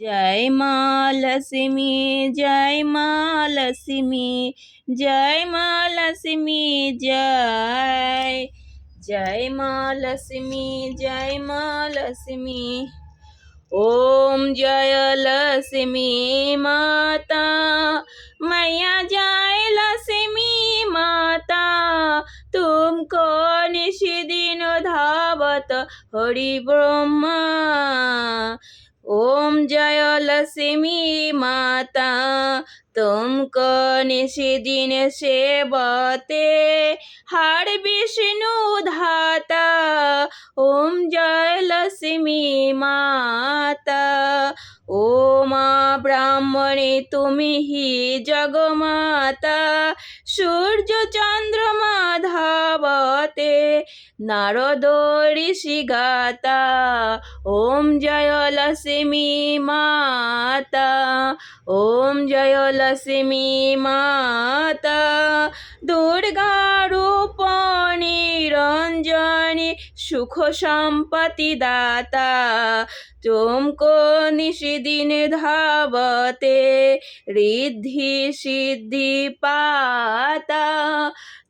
জয় মা লক্ষ্মী, জয় মা লক্ষ্মী, জয় মা লক্ষ্মী, জয়। জয় মা লক্ষ্মী, জয় মা লক্ষ্মী, ওম জয় লক্ষ্মী মাতা। মায়া জয় লক্ষ্মী মাতা তুমকো নিশিদিন ধাবত হরি ব্রহ্মা। ओम जय लक्ष्मी माता तुमको निशिदिन सेवते हर विष्णु धाता ओम जय लक्ष्मी माता ও মা ব্রাহ্মণে তুমি হি জগমাতা সূর্য চন্দ্রমা ধাবতে নারদ ঋষিগাতা ওম জয় লক্ষ্মী মাতা, ওম জয় লক্ষ্মী মাতা। দুর্গা রূপ নিরঞ্জনী সুখ সম্পতি দাতা, চোমক নিষিদিন ধাবতে, ঋদ্ধি সিদ্ধি পাতা।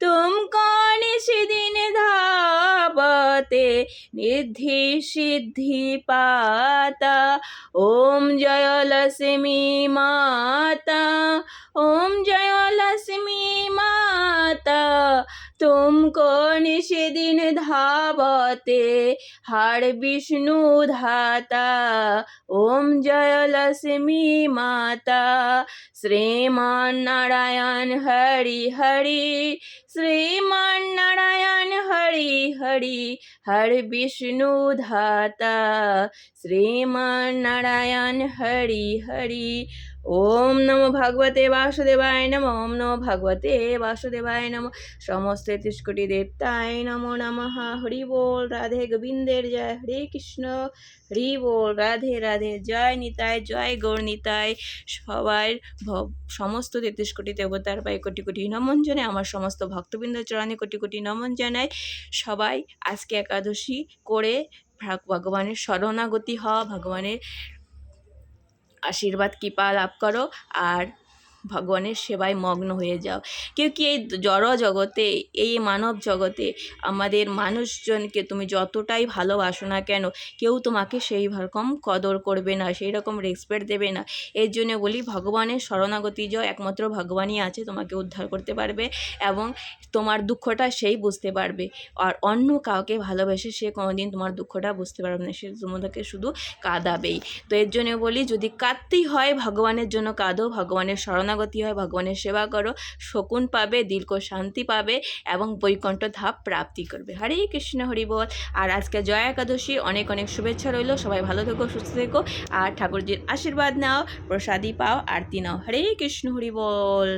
তুমক তে নিধি সিদ্ধি পাতা। ওম জয় লক্ষ্মী মাতা, ওম জয় লক্ষ্মী মাতা। তুমকো নিষেদিন ধাবতে, হার বিষ্ণু ধাতা। ওম জয় লক্ষ্মী মাতা, শ্রীমান নারায়ণ হরি হরি। শ্রীমান हरि हर विष्णु धाता। श्रीमान नारायण हरि हरि। ওম নমো ভগবতে বাসুদেবায় নম, ওম নমো ভগবতে বাসুদেবায় নম। সমস্ত তেত্রিশ কোটি দেবতায় নমো নমঃ। হরি বল, রাধে গোবিন্দের জয়। হরে কৃষ্ণ, হরি বল, রাধে রাধে। জয় নিতায় জয় গৌর নিতায় সবাই সমস্ত তেত্রিশ কোটি দেবতার পায়ে কোটি কোটি নমন জানাই। আমার সমস্ত ভক্তবৃন্দ চরণে কোটি কোটি নমন জানাই। সবাই আজকে একাদশী করে ভাগ- ভগবানের শরণাগতি হওয়া ভগবানের আশীর্বাদ কৃপা লাভ করো। আর ভগবানের সেবায় মগ্ন হয়ে যাও। কেউ কি এই জড় জগতে, এই মানব জগতে আমাদের মানুষজনকে তুমি যতটাই ভালোবাসো না কেন, কেউ তোমাকে সেই রকম কদর করবে না, সেই রকম রেসপেক্ট দেবে না। এর জন্য বলি, ভগবানের শরণাগতি যাও একমাত্র ভগবানই আছে, তোমাকে উদ্ধার করতে পারবে এবং তোমার দুঃখটা সেই বুঝতে পারবে। আর অন্য কাউকে ভালোবেসে সে কোনোদিন তোমার দুঃখটা বুঝতে পারবে না, সে তোমাকে শুধু কাঁদাবেই। তো এর জন্য বলি, যদি কাঁদতেই হয় ভগবানের জন্য কাঁদো, ভগবানের শরণাগতি হয়, ভগবানের সেবা করো, শকুন পাবে দীর্ঘ শান্তি পাবে এবং বৈকণ্ঠ ধাপ প্রাপ্তি করবে। হরে কৃষ্ণ, হরি বল। আর আজকে জয়া একাদশী, অনেক অনেক শুভেচ্ছা রইল। সবাই ভালো থেকো, সুস্থ থেকো। আর ঠাকুরজির আশীর্বাদ নাও প্রসাদী পাও, আরতি নাও। হরে কৃষ্ণ, হরি বল।